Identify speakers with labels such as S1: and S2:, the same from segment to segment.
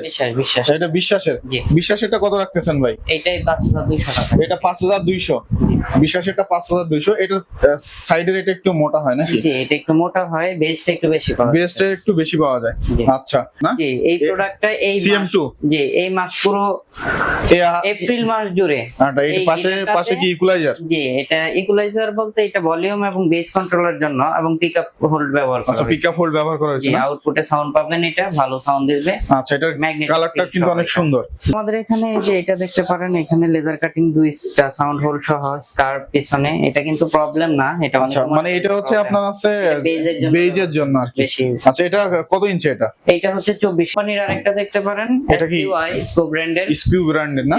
S1: কিসের
S2: বিশ্বাস
S1: এটা বিশ্বাসের। বিশ্বাসেরটা কত রাখতেছেন ভাই?
S2: এইটাই পাঁচ হাজার দুইশো টাকা।
S1: এটা পাঁচ হাজার দুইশো। বিশ্বাসেরটা পাঁচ হাজার দুইশো। এটার সাইডের এটা একটু মোটা হয় নাকি?
S2: জি এটা একটু মোটা হয় বেসটা একটু বেশি পাওয়া যায়।
S1: বেস্টে একটু বেশি পাওয়া যায়। আচ্ছা না?
S2: জি এই প্রোডাক্টটা এই
S1: CM2
S2: মাস- জি এই মাস পুরো এপ্রিল মাস জুড়ে।
S1: আটা,
S2: এই
S1: পাশে পাশে কি ইকুলাইজার
S2: জি এটা ইকুয়ালাইজার বলতে এটা ভলিউম এবং বেস কন্ট্রোলের জন্য এবং পিক আপ হোল্ড ব্যবহার করা
S1: আচ্ছা
S2: হয়েছে।
S1: পিক আপ হোল্ড ব্যবহার করা হয়েছে
S2: আউটপুটে সাউন্ড পাবেন এটা ভালো সাউন্ড দিবে।
S1: আচ্ছা এটার কালারটা কিন্তু অনেক সুন্দর।
S2: আমাদের এখানে এই যে এটা দেখতে পারেন এখানে লেজার কাটিং দুইটা সাউন্ড হোল সহ স্কার পিছনে। এটা কিন্তু প্রবলেম না এটা অনেক
S1: আচ্ছা মানে এটা হচ্ছে আপনার আছে
S2: বেজের জন্য
S1: আর কি। আচ্ছা এটা কত ইঞ্চি এটা?
S2: এইটা হচ্ছে চব্বিশ। পানির আরেকটা দেখতে পারেন
S1: এটা কি?
S2: স্কো ব্র্যান্ডের
S1: স্কিউ ব্র্যান্ডের না?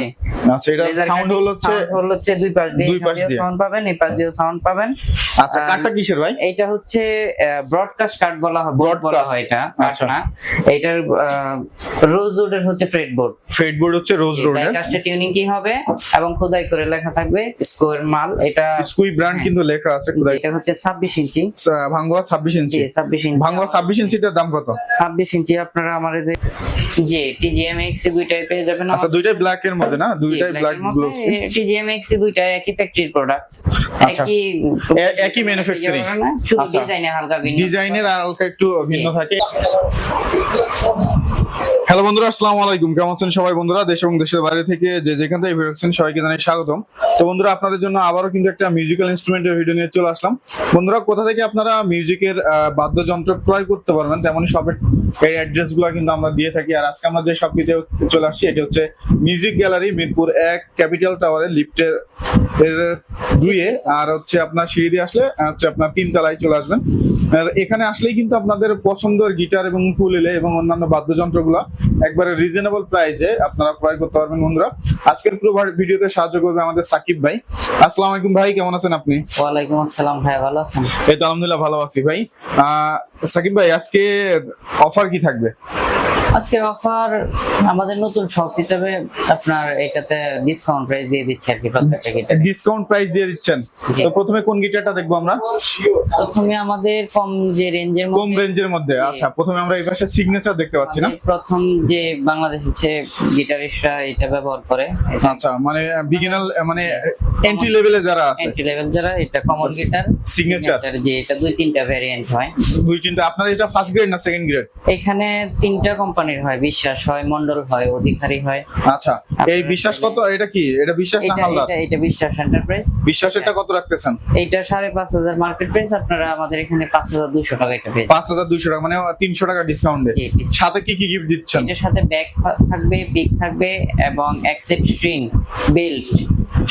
S1: আচ্ছা এটা সাউন্ড হল হচ্ছে
S2: হল হচ্ছে দুই পাশ দিয়ে
S1: দুই পাশ দিয়ে।
S2: সাউন্ড পাবেন এই পাশ দিয়ে সাউন্ড পাবেন।
S1: আচ্ছা কাঠটা কিসের ভাই?
S2: এইটা হচ্ছে ব্রডকাস্ট কার্ড বলা হয় বোর্ড বলা হয় এটা কাঠ
S1: আচ্ছা।
S2: না। এটার রোজউডের হচ্ছে ফ্রেড বোর্ড
S1: ফেড বোর্ড হচ্ছে রোজ রোডের
S2: ডাইকাস্টে টিউনিং কি হবে? এবং খোদাই করে লেখা থাকবে স্কোয়ার মাল। এটা
S1: স্কুই ব্র্যান্ড। কিন্তু লেখা আছে খোদাই।
S2: এটা হচ্ছে ছাব্বিশ ইঞ্চি।
S1: ভাঙ্গুয়া ছাব্বিশ
S2: জি
S1: ইঞ্চি
S2: ছাব্বিশ ইঞ্চি।
S1: ভাঙ্গুয়া ছাব্বিশ ইঞ্চিটার দাম কত?
S2: ছাব্বিশ ইঞ্চি আপনারা আমার জি টিজিএম এক্সি দুইটাই পেয়ে যাবেন
S1: আচ্ছা দুইটাই ব্ল্যাক এর মধ্যে না? দুইটাই ব্ল্যাক গ্লোভস
S2: টিজিএম এক্সি দুইটা একই ফ্যাক্টরির প্রোডাক্ট
S1: আচ্ছা।
S2: একই
S1: একই manufacturing।
S2: শুধু
S1: আচ্ছা।
S2: ডিজাইনে হালকা ভিন্ন।
S1: ডিজাইনের হালকা একটু ভিন্ন থাকে। হ্যালো বন্ধুরা, আসসালামু আলাইকুম। কেমন আছেন সবাই বন্ধুরা? দেশ এবং দেশের বাইরে থেকে যে যেখান থেকে ভিডিও দেখছেন, সবাইকে জানাই স্বাগতম। তো বন্ধুরা, আপনাদের জন্য আবারও কিন্তু একটা মিউজিক্যাল ইনস্ট্রুমেন্টের ভিডিও নিয়ে চলে আসলাম। বন্ধুরা, কোথা থেকে আপনারা মিউজিকের বাদ্যযন্ত্র ক্রয় করতে পারবেন, তেমনই শপের এই অ্যাড্রেসগুলো কিন্তু আমরা দিয়ে থাকি। আর আজকে আমরা যে শপটিতে চলে আসছি, এটি হচ্ছে মিউজিক গ্যালারি মিরপুর এক ক্যাপিটাল টাওয়ারের লিফটের দুইয়ে। আর হচ্ছে আপনার সিঁড়ি দিয়ে আসলে হচ্ছে আপনার তিন তলায় চলে আসবেন। আর এখানে আসলেই কিন্তু আপনাদের পছন্দের গিটার এবং কুলিলে এবং অন্যান্য বাদ্যযন্ত্রগুলো একবারে রিজনেবল প্রাইসে আপনারা ক্রয় করতে পারবেন বন্ধুরা। আজকের পুরো ভিডিওতে সাহায্য করবে আমাদের সাকিব ভাই। আসসালামু আলাইকুম ভাই কেমন আছেন আপনি?
S2: ওয়ালাইকুম আসসালাম ভাই ভালো আছেন?
S1: এই তো আলহামদুলিল্লাহ ভালো আছি ভাই। আহ, সাকিব ভাই আজকে অফার কি থাকবে?
S2: আজকের অফার আমাদের নতুন শপ হিসেবে আপনার এটাতে ডিসকাউন্ট প্রাইস দিয়ে দিচ্ছে আর কি প্রত্যেকটা গিটার
S1: ডিসকাউন্ট প্রাইস দিয়ে দিচ্ছেন? তো প্রথমে কোন গিটারটা দেখব আমরা?
S2: প্রথমে আমাদের কম যে রেঞ্জের মধ্যে
S1: কম রেঞ্জের মধ্যে। আচ্ছা প্রথমে আমরা এই পাশে সিগনেচার দেখতে পাচ্ছি না?
S2: প্রথম যে বাংলাদেশ গিটারিস্টরা এটা ব্যবহার করে
S1: আচ্ছা মানে বিগিনার মানে এন্ট্রি লেভেলে যারা আছে।
S2: এন্ট্রি লেভেল যারা এটা কমন গিটার
S1: signature।
S2: যে এটা দুই তিনটা ভ্যারিয়েন্ট হয়।
S1: দুই তিনটা। আপনার এটা ফার্স্ট গ্রেড না সেকেন্ড গ্রেড
S2: এখানে তিনটা কোম্পানির হয়। বিশ্বাস হয় মন্ডল হয় অধিকারী হয়।
S1: আচ্ছা এই বিশ্বাস কত? এটা কি? এটা বিশ্বাস না
S2: এটা
S1: হালদার?
S2: এটা এটা বিশ্বাস এন্টারপ্রাইজ
S1: বিশ্বাসেরটা কত রাখতেছেন?
S2: এটা সাড়ে পাঁচ হাজার মার্কেট প্রাইস আপনারা আমাদের এখানে পাঁচ হাজার দুশো টাকা এটা পেয়ে যাবেন।
S1: পাঁচ হাজার দুইশো টাকা মানে তিনশো টাকা ডিসকাউন্টে সাথে কি কি গিফট দিচ্ছেন?
S2: এটার সাথে ব্যাগ থাকবে পিক থাকবে এবং অ্যাক্সেট স্ট্রিং বেল্ট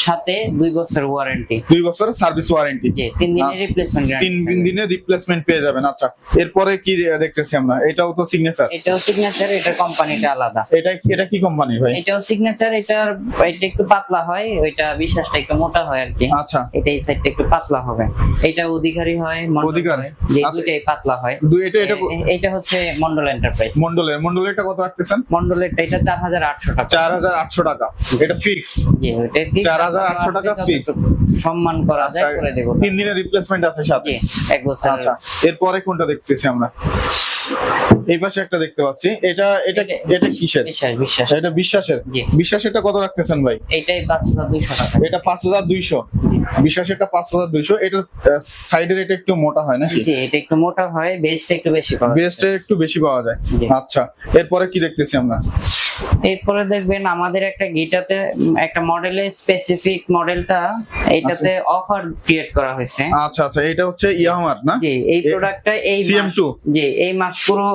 S2: সাথে দুই বছর ওয়ারেন্টি
S1: দুই বছর সার্ভিস ওয়ারেন্টি
S2: জি তিন দিনের রিপ্লেসমেন্ট
S1: তিন দিনে রিপ্লেসমেন্ট পেয়ে যাবেন আচ্ছা। এরপরে কি দেখতেছি আমরা এটাও তো সিগনেচার
S2: এটাও সিগনেচার এটা কোম্পানিটা আলাদা।
S1: এটা এটা কি কোম্পানি ভাই?
S2: এটাও সিগনেচার এটার এটা একটু পাতলা হয় ওইটা বিশ্বাসটা একটু মোটা হয় আর কি।
S1: আচ্ছা।
S2: এটা এই সাইডটা একটু পাতলা হবে। এটা অধিকারী হয়
S1: অধিকারী।
S2: যে
S1: আচ্ছা।
S2: দুইটাই পাতলা হয়।
S1: দুই এটা এটা
S2: এটা হচ্ছে মন্ডল এন্টারপ্রাইজ
S1: মন্ডলের মন্ডলেরটা কত রাখতেছেন?
S2: মন্ডলেরটা এটা চার হাজার আটশো টাকা।
S1: চার হাজার আটশো টাকা। এটা ফিক্সড
S2: জি ওইটাই fix।
S1: 4,800 টাকা
S2: সম্মান করা
S1: আচ্ছা
S2: যায় করে দেবো
S1: তিন দিনের রিপ্লেসমেন্ট আছে সাথে।
S2: এক বছর
S1: আচ্ছা এরপরে কোনটা দেখতেছি আমরা? এই পাশে একটা দেখতে পাচ্ছি। এটা এটা এটা কিসের?
S2: বিশ্বাস বিশ্বাস।
S1: এটা বিশ্বাসের?
S2: জি।
S1: বিশ্বাসেরটা কত রাখতেছেন ভাই?
S2: হাজার দুইশো টাকা।
S1: এটা পাঁচ হাজার দুইশো।
S2: জি।
S1: বিশ্বাসেরটা পাঁচ হাজার দুইশো। এটার সাইডের এটা একটু মোটা হয় নাকি?
S2: জি এটা একটু মোটা হয় বেসটা একটু বেশি পাওয়া যায়।
S1: বেস্টে একটু বেশি পাওয়া যায়। আচ্ছা এরপরে কি দেখতেছি আমরা?
S2: এরপরে দেখবেন আমাদের একটা গিটাতে একটা মডেলের স্পেসিফিক মডেলটা এটাতে অফার ক্রিয়েট করা হয়েছে।
S1: আচ্ছা আচ্ছা এটা হচ্ছে ইয়ামার না?
S2: জি এই প্রোডাক্টটা এই
S1: CM2
S2: মাস- জি এই মাস পুরো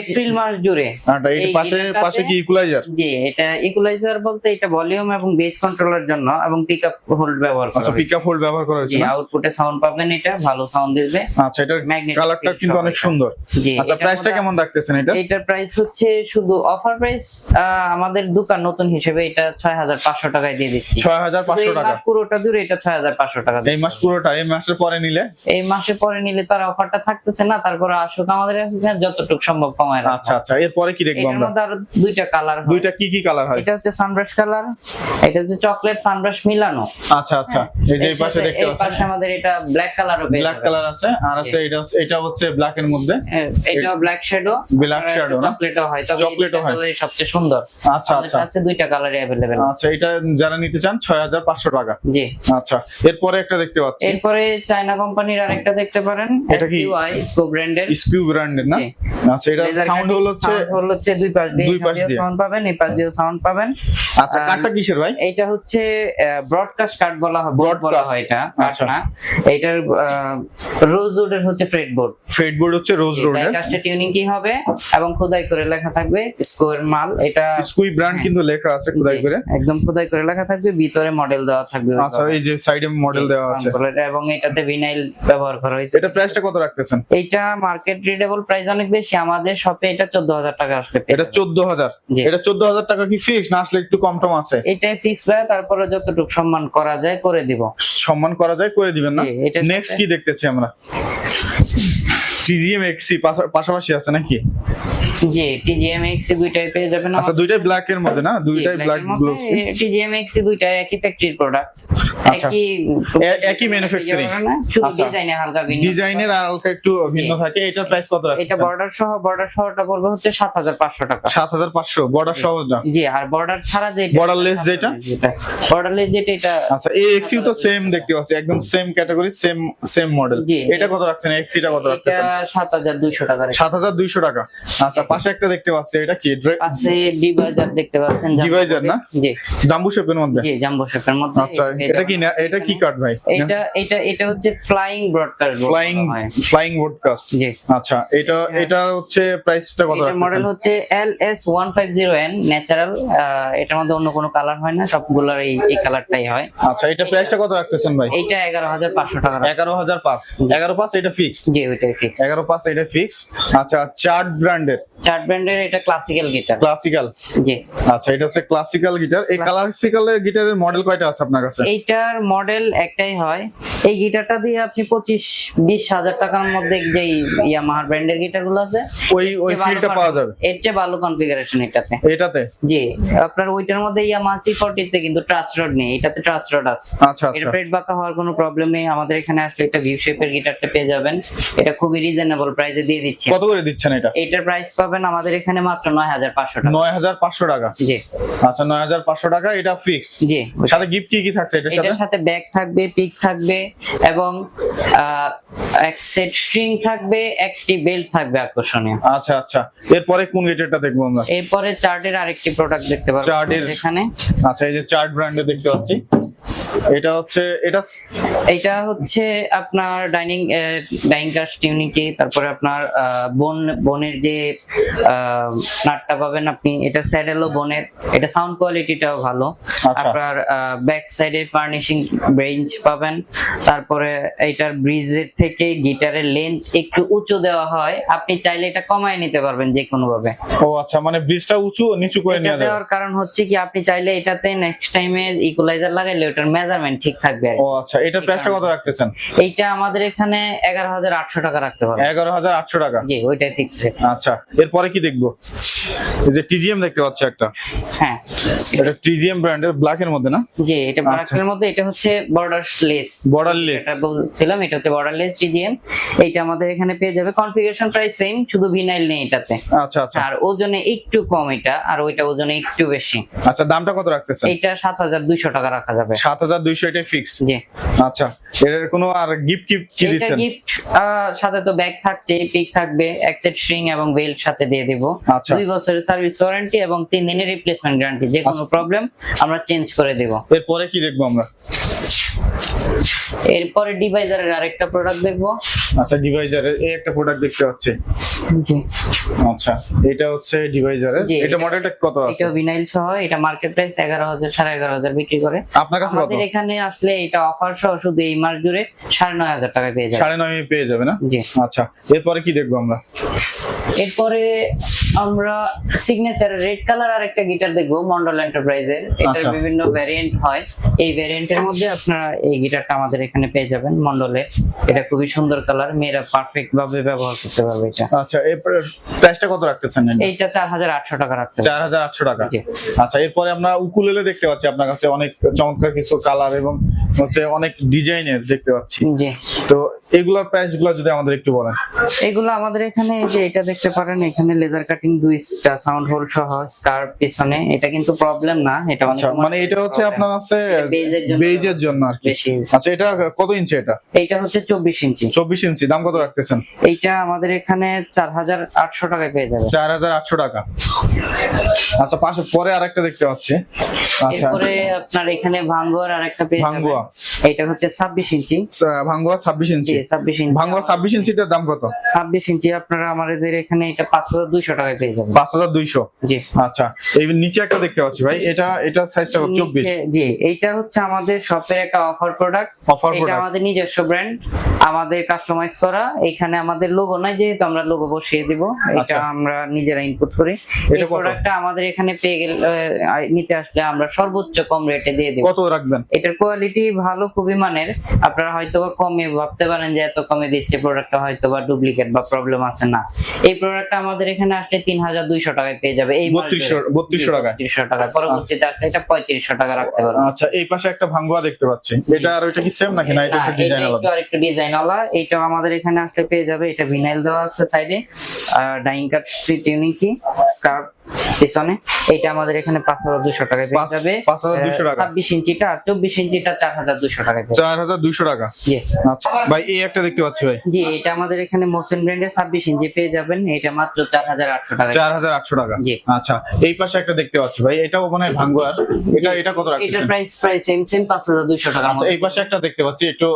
S2: এপ্রিল মাস জুড়ে।
S1: এটা
S2: এই
S1: পাশে পাশে কি ইকুলাইজার
S2: জি এটা ইকুয়ালাইজার বলতে এটা ভলিউম এবং বেস কন্ট্রোলের জন্য এবং পিক আপ হোল্ড ব্যবহার করা
S1: আচ্ছা
S2: হয়েছে।
S1: পিক আপ হোল্ড ব্যবহার করা হয়েছে
S2: জি আউটপুটে সাউন্ড পাবেন এটা ভালো সাউন্ড দিবে।
S1: আচ্ছা এটার কালারটা কিন্তু অনেক সুন্দর।
S2: জি
S1: আচ্ছা প্রাইসটা কেমন রাখতেছেন এটা?
S2: এটার প্রাইস হচ্ছে শুধু অফার প্রাইস আমাদের দোকান নতুন হিসেবে এটা ছয় হাজার পাঁচশো টাকায় দিয়ে দিচ্ছি।
S1: ছয় হাজার পাঁচশো টাকা।
S2: পুরোটা জুড়ে এটা ছয় হাজার পাঁচশো টাকা
S1: এই মাস পুরোটা এই মাসের পরে নিলে?
S2: এই মাসে পরে নিলে তার অফারটা থাকতেছে না তারপরে আসুক আমাদের যতটুকু সম্ভব কমায়।
S1: আচ্ছা আচ্ছা এরপরে কি দেখব আমরা?
S2: দুইটা কালার
S1: দুইটা কি কি কালার হয়?
S2: এটা হচ্ছে সানব্রাশ কালার এটা হচ্ছে চকলেট সানব্রাশ মিলানো।
S1: আচ্ছা আচ্ছা এই যে এই পাশে দেখতে
S2: এই পাশে আমাদের এটা ব্ল্যাক কালারও পেয়ে
S1: ব্ল্যাক কালার আছে আর আছে এটা এটা হচ্ছে ব্ল্যাক এর মধ্যে।
S2: হ্যাঁ, এটা ব্ল্যাক শ্যাডো
S1: Black shadow না?
S2: চকলেটও হয়
S1: চকলেটও হয়।
S2: চকলেটও সবচেয়ে সুন্দর
S1: আচ্ছা
S2: আমাদের
S1: আচ্ছা
S2: কাছে দুইটা কালারই अवेलेबल
S1: আচ্ছা এটা যারা নিতে চান ছয় হাজার পাঁচশো টাকা
S2: জি
S1: আচ্ছা এরপরে একটা দেখতে পাচ্ছি
S2: এরপরে চায়না কোম্পানির আরেকটা দেখতে পারেন
S1: এটা কি?
S2: এসইউআই স্কো ব্র্যান্ডের
S1: স্কিউ ব্র্যান্ডের না
S2: জি।
S1: আচ্ছা এটা সাউন্ড হলো হচ্ছে
S2: হলো হচ্ছে দুই পাশ দিয়ে
S1: দুই পাশ
S2: এখান দিয়ে
S1: দিয়ে।
S2: সাউন্ড পাবেন এই পাশ দিয়ে সাউন্ড পাবেন
S1: আচ্ছা
S2: আর-
S1: কাঠটা কিসের ভাই
S2: এইটা হচ্ছে ব্রডকাস্ট কার্ড বলা হয় বোর্ড বলা
S1: Broadcast।
S2: হয় এটা কাঠ
S1: আচ্ছা।
S2: না এইটার রোজউডের হচ্ছে ফ্রেড বোর্ড
S1: ফেড বোর্ড হচ্ছে রোজ রোডের
S2: কাস্টে টিউনিং কি হবে এবং খোদাই করে লেখা থাকবে স্কোয়ার মাল এটা
S1: স্কুই ব্র্যান্ড কিন্তু লেখা আছে খোদাই করে।
S2: একদম খোদাই করে লেখা থাকবে ভিতরে মডেল দেওয়া থাকবে
S1: আচ্ছা এই যে সাইডে মডেল দেওয়া আছে।
S2: এবং এটাতে ভিনাইল ব্যবহার করা হয়েছে।
S1: এটা প্রাইসটা কত রাখতেছেন?
S2: এইটা মার্কেট রিডেবল প্রাইস অনেক বেশি আমাদের শপে এটা চোদ্দ হাজার টাকা আসলে
S1: এটা
S2: যাবেন।
S1: চোদ্দ হাজার
S2: জি।
S1: এটা চোদ্দ হাজার টাকা কি ফিক্স না আসলে একটু কম টম আছে?
S2: এটাই ফিক্স ভাই তারপরে যতটুকু সম্মান করা যায় করে দিব।
S1: সম্মান করা যায় করে দিবেন না? নেক্সট কি দেখতেছি আমরা? টিজিএম এক্সি পাশাপাশি আছে নাকি?
S2: জি টিজিএম এক্সি দুইটাই পেয়ে যাবেন
S1: আচ্ছা দুইটাই ব্ল্যাক এর মধ্যে না? দুইটাই ব্ল্যাক গ্লোভস
S2: টিজিএম এক্সি দুইটাই একই ফ্যাক্টরির প্রোডাক্ট
S1: আচ্ছা।
S2: একই
S1: একই manufacturing।
S2: শুধু
S1: আচ্ছা।
S2: ডিজাইনে হালকা ভিন্ন
S1: ডিজাইনের হালকা একটু ভিন্ন থাকে। প্রাইস কত
S2: এটা বর্ডার সহ বর্ডার সহটা পড়বে হচ্ছে সাত হাজার পাঁচশো টাকা।
S1: সাত হাজার পাঁচশো বর্ডার সহজ না?
S2: জি আর বর্ডার ছাড়া যে
S1: Borderless যেটা?
S2: বর্ডারলেস যেটা এটা
S1: আচ্ছা এই এক্সিও তো সেম দেখতে পাচ্ছি একদম same category same same
S2: model
S1: এটা কত রাখছেন? এক্সিটা কত
S2: এটা
S1: রাখতেছেন?
S2: সাত হাজার দুইশো টাকা
S1: সাত হাজার দুইশো টাকা। আচ্ছা পাশে একটা দেখতে পাচ্ছি এটা কি?
S2: আছে ডিভাইজার দেখতে পাচ্ছেন জাম্বো
S1: না?
S2: জি।
S1: জাম্বু শেপের মধ্যে?
S2: জি জাম্বো শেপের মধ্যে।
S1: আচ্ছা এটা কি এটা কি কার্ড ভাই?
S2: এটা এটা এটা হচ্ছে flying broadcast
S1: flying flying broadcast
S2: জি।
S1: আচ্ছা এটা এটা হচ্ছে প্রাইসটা কত
S2: এটার মডেল হচ্ছে L S one five zero N natural এটার মধ্যে অন্য কোনো কালার হয় না সবগুলোর এই এই কালারটাই হয়।
S1: আচ্ছা এটা প্রাইসটা কত রাখতেছেন ভাই?
S2: হাজার পাঁচশো টাকা রাখা।
S1: এগারো হাজার পাঁচ। এগারো পাঁচ এটা ফিক্সড
S2: জি ওইটাই ফিক্স
S1: এগারো পাঁচ এটা ফিক্সড আচ্ছা চার্ট ব্র্যান্ডের।
S2: চার্ট ব্র্যান্ডের এটা ক্লাসিক্যাল গিটার
S1: ক্লাসিক্যাল
S2: জি।
S1: আচ্ছা এটা হচ্ছে ক্লাসিক্যাল গিটার এই ক্লাসিক্যাল গিটারের মডেল কয়টা আছে আপনার কাছে?
S2: এইটার মডেল একটাই হয়। এই গিটারটা দিয়ে আপনি পঁচিশ বিশ হাজার টাকার মধ্যে যে ইয়ামাহার ব্র্যান্ডের গিটারগুলো আছে
S1: ওই ওই ফিলটা পাওয়া যাবে।
S2: এর চেয়ে ভালো কনফিগারেশন এটাতে।
S1: এটাতে?
S2: জি আপনার ওইটার মধ্যে ইয়ামাহা সি তে কিন্তু ট্রাস্ট রড নেই এটাতে ট্রাস্ট রড আছে।
S1: আচ্ছা
S2: এটা
S1: আচ্ছা।
S2: ফ্রেড বাঁকা হওয়ার কোনো প্রবলেম নেই আমাদের এখানে আসলে একটা ভিউ শেপের গিটারটা পেয়ে যাবেন। এটা খুবই রিজনেবল প্রাইসে দিয়ে দিচ্ছি।
S1: কত করে দিচ্ছেন এটা?
S2: এটার প্রাইস পাবেন আমাদের এখানে মাত্র নয় হাজার পাঁচশো টাকা।
S1: নয় হাজার পাঁচশো টাকা?
S2: জি।
S1: আচ্ছা নয় হাজার পাঁচশো টাকা এটা ফিক্সড
S2: জি
S1: সাথে গিফট কি কি থাকছে এটার সাথে
S2: এটার সাথে? ব্যাগ থাকবে পিক থাকবে এবং এক সেট স্ট্রিং থাকবে একটি বেল্ট থাকবে আকর্ষণীয়।
S1: আচ্ছা আচ্ছা। এরপরে কোন গিটারটা দেখব আমরা?
S2: এরপরে চার্টের আরেকটি প্রোডাক্ট দেখতে পারবেন
S1: চার্টের-
S2: এখানে।
S1: আচ্ছা এই যে চার্ট ব্র্যান্ডে দেখতে পাচ্ছি। এটা হচ্ছে এটা
S2: এটা হচ্ছে আপনার ডাইনিং ডাইনিং কাস্ট টিউনিকি তারপরে আপনার বোন বোনের যে নাটটা পাবেন আপনি এটা স্যাডেলও বোনের। এটা সাউন্ড কোয়ালিটিটাও ভালো।
S1: আচ্ছা।
S2: আপনার ব্যাক সাইডে ফার্নিশিং বেঞ্চ পাবেন। তারপরে এটার ব্রিজের থেকে গিটারের লেন্থ একটু উঁচু দেওয়া হয় আপনি চাইলে এটা কমায় নিতে পারবেন যে কোনো ভাবে
S1: ও আচ্ছা মানে ব্রিজটা উঁচু নিচু করে
S2: এটা
S1: নিয়ে
S2: দেওয়ার কারণ হচ্ছে কি আপনি চাইলে এটাতে নেক্সট টাইমে ইকুয়ালাইজার লাগাইলে ওটার মেজারমেন্ট ঠিক থাকবে
S1: ও আচ্ছা এটার প্রাইসটা কত রাখতেছেন?
S2: এইটা আমাদের এখানে এগারো হাজার আটশো টাকা রাখতে
S1: হাজার আটশো টাকা?
S2: জি ওইটাই ফিক্স রেট
S1: আচ্ছা এরপরে কি দেখব? এই যে টিজিএম দেখতে পাচ্ছি একটা।
S2: হ্যাঁ।
S1: এটা টিজিএম ব্র্যান্ডের ব্ল্যাক এর মধ্যে না?
S2: জি এটা
S1: আচ্ছা।
S2: ব্রাকের মধ্যে এটা হচ্ছে বর্ডারলেস
S1: বর্ডারলেস
S2: এটা বলছিলাম এটা হচ্ছে বর্ডারলেস ডিজিএম এইটা আমাদের এখানে পেয়ে যাবে। কনফিগারেশন প্রাইস সেম শুধু ভিনাইল নেই এটাতে।
S1: আচ্ছা আচ্ছা।
S2: আর ওজনে একটু কম এটা আর ওইটা ওজনে একটু বেশি।
S1: আচ্ছা দামটা কত রাখতেছেন?
S2: হাজার দুইশো টাকা রাখা যাবে।
S1: সাত হাজার দুইশো ফিক্সড
S2: জি।
S1: আচ্ছা এটার কোনো আর গিফট গিফট কি
S2: এটা গিফট সাথে তো ব্যাগ থাকছে পিক থাকবে এক সেট স্ট্রিং এবং বেল্ট সাথে দিয়ে দেব।
S1: আচ্ছা।
S2: দুই বছরের সার্ভিস ওয়ারেন্টি এবং তিন দিনের রিপ্লেসমেন্ট গ্যারান্টি যে কোনো
S1: আচ্ছা।
S2: প্রবলেম আমরা চেঞ্জ করে দেব।
S1: এরপরে কি দেখব আমরা?
S2: এরপরে ডিভাইজারের আরেকটা প্রোডাক্ট দেখব।
S1: আচ্ছা ডিভাইজারের এই একটা প্রোডাক্ট দেখতে পাচ্ছি।
S2: জি।
S1: আচ্ছা এটা হচ্ছে ডিভাইজারের এটা মডেলটা কত আছে?
S2: এটা ভিনাইল সহ এটা মার্কেট প্রাইস এগারো হাজার সাড়ে এগারো হাজার বিক্রি করে।
S1: আপনার কাছে কত?
S2: আমাদের এখানে আসলে এটা অফার সহ শুধু এই মাস জুড়ে সাড়ে নয় হাজার টাকা পেয়ে যাবে।
S1: সাড়ে নয় পেয়ে যাবে না?
S2: জি।
S1: আচ্ছা এরপরে কি দেখব আমরা?
S2: এরপরে আমরা সিগনেচার রেড কালার আর একটা গিটার দেখব মন্ডল এন্টারপ্রাইজের এটার
S1: আচ্ছা।
S2: বিভিন্ন ভ্যারিয়েন্ট হয়। এই ভ্যারিয়েন্টের মধ্যে আপনারা এই গিটারটা আমাদের এখানে পেয়ে যাবেন মন্ডলে এটা খুবই সুন্দর কালার মেয়েরা পারফেক্ট ভাবে ব্যবহার করতে পারবে এটা।
S1: আচ্ছা এরপরে প্রাইসটা কত রাখতেছেন
S2: এইটা চার হাজার আটশো টাকা রাখতে হবে।
S1: চার হাজার আটশো টাকা।
S2: জি।
S1: আচ্ছা এরপরে আমরা উকুলেলে দেখতে পাচ্ছি আপনার কাছে অনেক চমৎকার কিছু কালার এবং হচ্ছে অনেক ডিজাইনের দেখতে পাচ্ছি।
S2: জি।
S1: তো এগুলার প্রাইসগুলো যদি আমাদের একটু বলেন।
S2: এগুলো আমাদের এখানে এই যে এটা দেখতে পারেন এখানে লেজার কাটিং দুইটা সাউন্ড হোল সহ স্কার্প পিছনে। এটা কিন্তু প্রবলেম না এটা
S1: আচ্ছা মানে এটা হচ্ছে আপনার আছে
S2: বেজের জন্য-
S1: বেজের জন্য আর কি। আচ্ছা এটা কত ইঞ্চি এটা?
S2: এটা হচ্ছে চব্বিশ ইঞ্চি
S1: চব্বিশ ইঞ্চি দাম কত রাখতেছেন?
S2: এইটা আমাদের এখানে চার হাজার আটশো টাকায় পেয়ে যাবে
S1: চার হাজার আটশো টাকা। আচ্ছা পাশে পরে আরেকটা দেখতে পাচ্ছি। আচ্ছা
S2: এরপরে আপনার এখানে ভাঙ্গুয়ার আর একটা পেয়ে
S1: ভাঙ্গুয়া।
S2: এটা হচ্ছে ছাব্বিশ ইঞ্চি।
S1: ভাঙ্গুয়া ছাব্বিশ
S2: জি
S1: ইঞ্চি
S2: ছাব্বিশ ইঞ্চি।
S1: ভাঙ্গুয়া ছাব্বিশ ইঞ্চিটার দাম কত?
S2: ছাব্বিশ ইঞ্চি আপনারা আমাদের এখানে এটা পাঁচ হাজার দুইশো টাকায় পেয়ে যাবেন।
S1: পাঁচ হাজার দুইশো?
S2: জি।
S1: আচ্ছা এই নিচে একটা দেখতে পাচ্ছি ভাই এটা এটা সাইজটা চব্বিশ।
S2: জি এইটা হচ্ছে আমাদের শপের একটা অফার প্রোডাক্ট
S1: অফার প্রোডাক্ট
S2: আমাদের নিজস্ব ব্র্যান্ড আমাদের কাস্টমাইজ করা এখানে আমাদের লোগো নাই যেহেতু আমরা লোগো বসিয়ে দিব এটা
S1: আচ্ছা।
S2: আমরা নিজেরা ইনপুট করি। এই প্রোডাক্টটা আমাদের এখানে পেয়ে গেলে নিতে আসলে আমরা সর্বোচ্চ কম রেটে দিয়ে দিব।
S1: কত রাখবেন?
S2: এটার কোয়ালিটি ভালো খুবই মানের। আপনারা হয়তো বা কমে ভাবতে পারেন যে এত কমে দিচ্ছে প্রোডাক্টটা হয়তো বা ডুপ্লিকেট বা প্রবলেম আছে না। এই প্রোডাক্টটা আমাদের এখানে আসলে তিন হাজার দুইশো টাকায় পেয়ে যাবে। এই
S1: বত্রিশশো বত্রিশশো টাকায়?
S2: পরবর্তীতে আসলে এটা পঁয়ত্রিশশো টাকা রাখতে পারব।
S1: আচ্ছা এই পাশে একটা ভাঙ্গুয়া দেখতে পাচ্ছি। এটা আর ওইটা কি সেম নাকি না? এটা একটু ডিজাইন
S2: এটা
S1: আলাদা
S2: একটু ডিজাইন ওয়ালা এইটাও আমাদের এখানে আসলে পেয়ে যাবে, এটা ভিনাইল দেওয়া আছে সাইডে dying cut street unique scarf পিছনে। এটা আমাদের এখানে পাঁচ হাজার দুশো টাকায় পেয়ে যাবে।
S1: পাঁচ হাজার দুইশো টাকা।
S2: ছাব্বিশ ইঞ্চিটা আর চব্বিশ ইঞ্চিটা চার হাজার দুশো টাকায়
S1: চার হাজার দুইশো টাকা। আচ্ছা ভাই এই একটা দেখতে পাচ্ছি ভাই।
S2: জি এটা আমাদের এখানে মোসেন ব্র্যান্ডের ছাব্বিশ ইঞ্চি পেয়ে যাবেন। এটা মাত্র চার হাজার আটশো টাকা
S1: চার হাজার আটশো টাকা।
S2: জি।
S1: আচ্ছা এই পাশে একটা দেখতে পাচ্ছি ভাই। এটাও মনে হয় ভাঙ্গুয়ার। এটা এটা কত রাখতেছেন?
S2: প্রাইস প্রাইস সেম সেম পাঁচ হাজার দুশো টাকা
S1: আচ্ছা এই পাশে একটা দেখতে পাচ্ছি একটু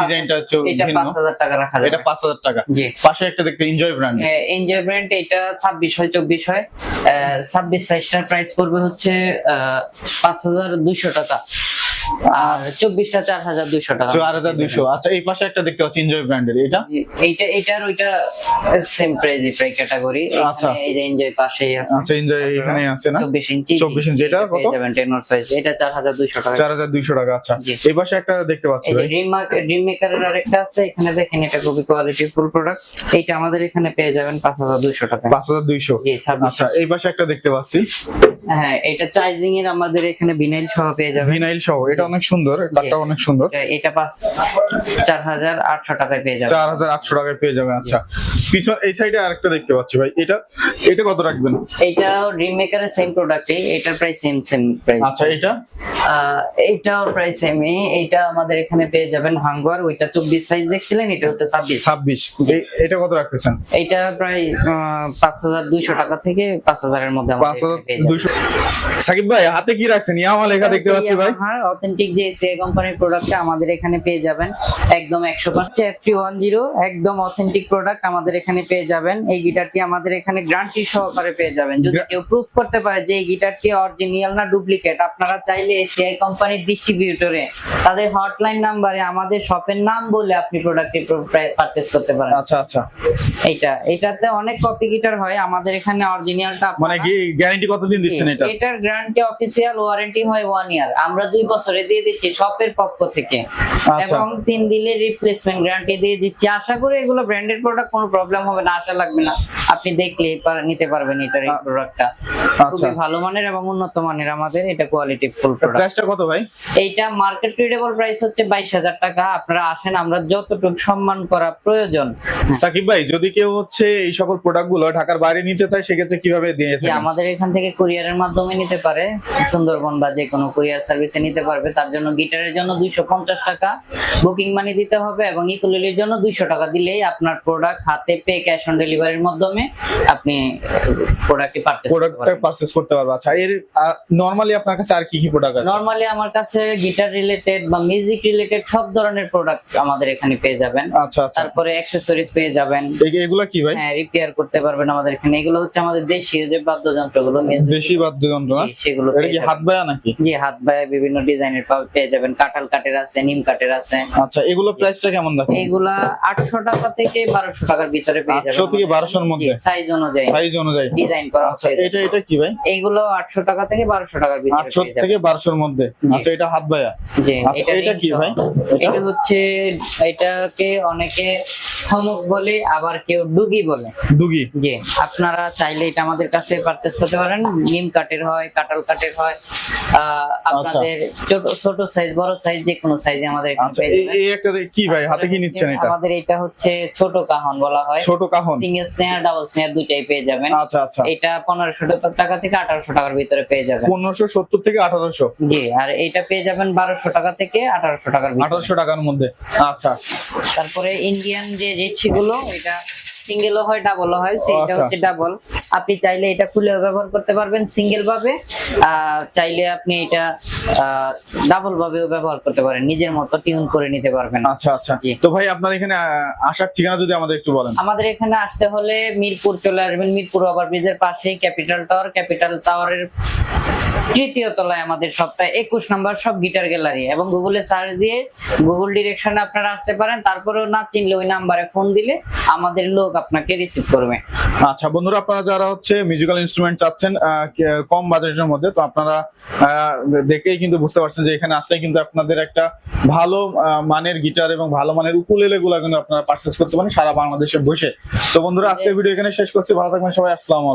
S1: ডিজাইনটা একটু
S2: এটা পাঁচ হাজার টাকা রাখা
S1: এটা পাঁচ হাজার টাকা।
S2: জি।
S1: পাশে একটা দেখতে এনজয় ব্র্যান্ড
S2: এনজয় ব্র্যান্ড এটা ছাব্বিশ হয় চব্বিশ হয়। ছাব্বিশ সাইজটার প্রাইস পড়বে হচ্ছে পাঁচ হাজার দুইশো টাকা। আর চব্বিশটা চার হাজার দুইশো টাকা।
S1: চার হাজার দুইশো। আচ্ছা এই পাশে একটা দেখতে পাচ্ছি এনজয় ব্র্যান্ডের এটা?
S2: এইটা এইটার ওইটা সেম প্রাইজই প্রায় ক্যাটাগরি
S1: আচ্ছা।
S2: এই যে এনজয় পাশেই আছে।
S1: আচ্ছা এনজয় এখানে আছে না?
S2: চব্বিশ ইঞ্চি।
S1: 24 ইঞ্চি, এটা কত?
S2: টেনর সাইজ এটা চার হাজার দুইশো টাকা।
S1: চার হাজার দুইশো টাকা আচ্ছা। এই পাশে একটা দেখতে পাচ্ছি ভাই।
S2: ড্রিম ড্রিম মেকারের আরেকটা আছে এখানে দেখেন এটা খুবই কোয়ালিটি ফুল প্রোডাক্ট এইটা আমাদের এখানে পেয়ে যাবেন পাঁচ হাজার দুইশো টাকা
S1: পাঁচ হাজার দুইশো।
S2: জি ছাব্বিশ।
S1: আচ্ছা এই পাশে একটা দেখতে পাচ্ছি।
S2: হ্যাঁ এটা চার্জিং এর আমাদের এখানে ভিনাইল সহ পেয়ে যাবেন।
S1: ভিনাইল সহ এটা অনেক সুন্দর কাঠটা অনেক সুন্দর।
S2: এটা পাঁচ চার হাজার আটশো টাকায় পেয়ে যাবেন।
S1: চার হাজার আটশো টাকায় পেয়ে যাবে আচ্ছা। পিছন এই সাইডে আরেকটা দেখতে পাচ্ছি ভাই এটা এটা কত রাখবেন?
S2: এইটাও ড্রিম মেকারের সেম প্রোডাক্টই এটার প্রাইস সেম সেম প্রাইস
S1: আচ্ছা এটা?
S2: এইটাও প্রাইস সেমই এইটা আমাদের এখানে পেয়ে যাবেন ভাঙ্গুয়ার ওইটা চব্বিশ সাইজ দেখছিলেন এটা হচ্ছে ছাব্বিশ।
S1: ছাব্বিশ। এটা কত রাখতেছেন?
S2: এইটা প্রায় পাঁচ হাজার দুইশো টাকা থেকে পাঁচ হাজারের মধ্যে
S1: পাঁচ হাজার। দুইশো সাকিব ভাই হাতে কি রাখছেন? ইয়ামা লেখা দেখতে পাচ্ছি ভাই।
S2: অথেন্টিক যে কোম্পানির প্রোডাক্ট আমাদের এখানে পেয়ে যাবেন। একদম একশো percent F three one zero একদম অথেন্টিক প্রোডাক্ট আমাদের এখানে পেয়ে যাবেন। এই গিটারটি আমাদের এখানে গ্যারান্টি সহকারে পেয়ে যাবেন। যদি কেউ প্রুফ করতে পারে যে এই গিটারটি অরিজিনাল না ডুপ্লিকেট আপনারা চাইলে এসিআই কোম্পানির ডিস্ট্রিবিউটরে তাদের হটলাইন নাম্বারে আমাদের শপের নাম বলে আপনি প্রোডাক্টটি পারচেস করতে পারেন।
S1: আচ্ছা আচ্ছা।
S2: এইটা এটাতে অনেক কপি গিটার হয়। আমাদের এখানে অরিজিনালটা
S1: মানে গ্যারান্টি কতদিন দিচ্ছেন এটা?
S2: এটার গ্যারান্টি অফিসিয়াল ওয়ারেন্টি হয় ওয়ান ইয়ার আমরা দুই বছরে দিয়ে দিচ্ছি শপের পক্ষ থেকে।
S1: আচ্ছা।
S2: এবং তিন দিলে রিপ্লেসমেন্ট গ্যারান্টি দিয়ে দিচ্ছি। আশা করি এগুলো ব্র্যান্ডেড প্রোডাক্ট কোনো প্রবলেম হবে না আশা লাগবে না। আপনি দেখলে নিতে পারবেন এটার এই প্রোডাক্টটা
S1: আচ্ছা।
S2: খুবই ভালো মানের এবং উন্নত মানের আমাদের এটা কোয়ালিটি ফুল প্রোডাক্ট
S1: প্রাইসটা কত ভাই?
S2: এইটা মার্কেট রিডেবল প্রাইস হচ্ছে বাইশ হাজার টাকা। আপনারা আসেন আমরা যতটুকু সম্মান করা প্রয়োজন।
S1: সাকিব ভাই যদি কেউ হচ্ছে এই সকল প্রোডাক্টগুলো ঢাকার বাইরে নিতে চায় সেক্ষেত্রে কীভাবে দিয়েছে
S2: আমাদের এখান থেকে কুরিয়ারের মাধ্যমে নিতে পারে। সুন্দরবন বা যে কোনো কুরিয়ার সার্ভিসে নিতে পারবে। তার জন্য গিটারের জন্য দুইশো পঞ্চাশ টাকা বুকিং মানি দিতে হবে এবং ইকুলিলির জন্য দুইশো টাকা দিলেই আপনার প্রোডাক্ট হাতে পে ক্যাশ অন ডেলিভারির মাধ্যমে আপনি প্রোডাক্টটি পারচেজ করতে
S1: প্রোডাক্টটা
S2: পারবেন।
S1: পারচেস করতে পারবে। আচ্ছা এর নরমালি আপনার কাছে আর কি কি প্রোডাক্ট আছে?
S2: নরমালি আমার কাছে গিটার রিলেটেড বা মিউজিক রিলেটেড সব ধরনের প্রোডাক্ট আমাদের এখানে পেয়ে যাবেন।
S1: আচ্ছা আচ্ছা।
S2: তারপরে অ্যাক্সেসরিজ পেয়ে যাবেন।
S1: এগুলো কি ভাই?
S2: হ্যাঁ রিপেয়ার করতে পারবেন আমাদের এখানে। এগুলো হচ্ছে আমাদের দেশীয় যে বাদ্যযন্ত্রগুলো music
S1: বেশি বাদ্যযন্ত্র না
S2: সেগুলো
S1: এটা কি হাত বায়া নাকি?
S2: জি হাত বায়ে বিভিন্ন ডিজাইনের পেয়ে যাবেন। কাঁঠাল কাঠের আছে নিম কাঠের আছে।
S1: আচ্ছা এগুলো প্রাইসটা কেমন
S2: আটশো টাকা থেকে বারোশো টাকার ভিতরে পেয়ে যাবেন
S1: 800 থেকে 1200 এর মধ্যে?
S2: সাইজ অনুযায়ী।
S1: সাইজ অনুযায়ী।
S2: ডিজাইন করা
S1: আচ্ছা এটা এটা কি ভাই।
S2: এইগুলো আটশো টাকা থেকে বারোশো টাকার ভিতরে
S1: আটশো
S2: পেয়ে যাবেন।
S1: থেকে বারোশোর মধ্যে। আচ্ছা এটা হাত বায়া।
S2: জি
S1: আচ্ছা,
S2: এটা
S1: কি ভাই? এটা
S2: হচ্ছে এটাকে অনেকে থমক বলে আবার কেউ ডুগি বলে।
S1: ডুগি?
S2: জি আপনারা চাইলে এটা আমাদের কাছে পারচেস করতে পারেন। নিম কাঠের হয় কাটাল কাঠের হয়। আপনাদের ছোট ছোট সাইজ বড় সাইজ যে কোনো সাইজে আমাদের
S1: আচ্ছা এই একটা কি ভাই হাতে কি নিচ্ছেন এটা?
S2: আমাদের এটা হচ্ছে ছোট কাহন বলা হয়।
S1: ছোট কাহন।
S2: সিঙ্গেল স্নেয়ার ডাবল স্নেয়ার দুইটাই পেয়ে যাবেন।
S1: আচ্ছা আচ্ছা।
S2: এটা পনেরোশো টাকা থেকে আঠারোশো টাকার ভিতরে পেয়ে যাবেন।
S1: পনেরোশো সত্তর থেকে আঠারোশো?
S2: জি আর এটা পেয়ে যাবেন বারোশো টাকা থেকে আঠারোশো টাকার ভিতরে।
S1: আঠারোশো টাকার মধ্যে। আচ্ছা।
S2: তারপরে ইন্ডিয়ান যে জিপসি গুলো এটা সিঙ্গেলও হয় ডাবলও হয় সেটা
S1: আচ্ছা।
S2: হচ্ছে ডাবল আপনি চাইলে এটা খুলে ব্যবহার করতে পারবেন সিঙ্গেল ভাবে। চাইলে আপনি এটা ডাবল ভাবেও ব্যবহার করতে পারেন। নিজের মতো টিউন করে নিতে পারবেন।
S1: আচ্ছা আচ্ছা। তো ভাই আপনার এখানে আসার ঠিকানা যদি আমাদের একটু বলেন।
S2: আমাদের এখানে আসতে হলে মিরপুর চলে আসবেন। মিরপুর ওভার ব্রিজের পাশেই ক্যাপিটাল টাওয়ার ক্যাপিটাল টাওয়ারের তৃতীয় তলায় আমাদের সপ্তাহে একুশ নম্বর সব গিটার গ্যালারি এবং গুগলে সার্চ দিয়ে গুগল ডিরেকশনে আপনারা আসতে পারেন। তারপরেও না চিনলে ওই নাম্বারে ফোন দিলে আমাদের লোক আপনাকে রিসিভ করবে।
S1: আচ্ছা বন্ধুরা আপনারা যারা হচ্ছে মিউজিক্যাল ইনস্ট্রুমেন্ট চাচ্ছেন কম বাজেটের মধ্যে তো আপনারা দেখেই কিন্তু বুঝতে পারছেন যে এখানে আসলে কিন্তু আপনাদের একটা ভালো মানের গিটার এবং ভালো মানের উকুলেলে গুলা কিন্তু আপনারা পারচেস করতে পারেন সারা বাংলাদেশে বসে। তো বন্ধুরা আজকের ভিডিও এখানে শেষ করছি। ভালো থাকবেন সবাই। আসসালামু আলাইকুম।